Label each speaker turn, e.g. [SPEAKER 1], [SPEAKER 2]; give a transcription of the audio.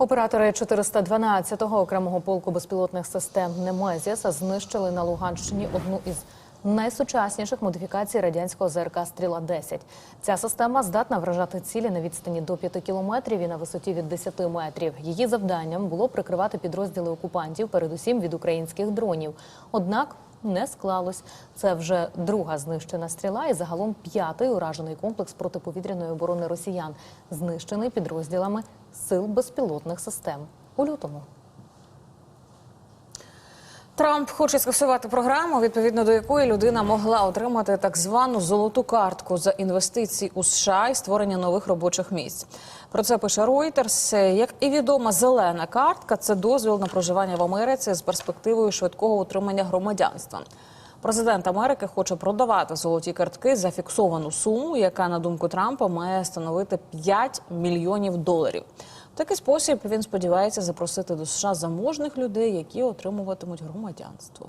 [SPEAKER 1] Оператори 412-го окремого полку безпілотних систем Немезіса знищили на Луганщині одну із найсучасніших модифікацій радянського ЗРК Стріла 10 Ця система здатна вражати цілі на відстані до 5 кілометрів і на висоті від 10 метрів. Її завданням було прикривати підрозділи окупантів, передусім від українських дронів. Однак не склалось. Це вже друга знищена стріла і загалом п'ятий уражений комплекс протиповітряної оборони росіян, знищений підрозділами сил безпілотних систем у лютому.
[SPEAKER 2] Трамп хоче скасувати програму, відповідно до якої людина могла отримати так звану золоту картку за інвестиції у США і створення нових робочих місць. Про це пише Reuters. Як і відома зелена картка, це дозвіл на проживання в Америці з перспективою швидкого отримання громадянства. Президент Америки хоче продавати золоті картки за фіксовану суму, яка на думку Трампа має становити 5 мільйонів доларів. В такий спосіб він сподівається запросити до США заможних людей, які отримуватимуть громадянство.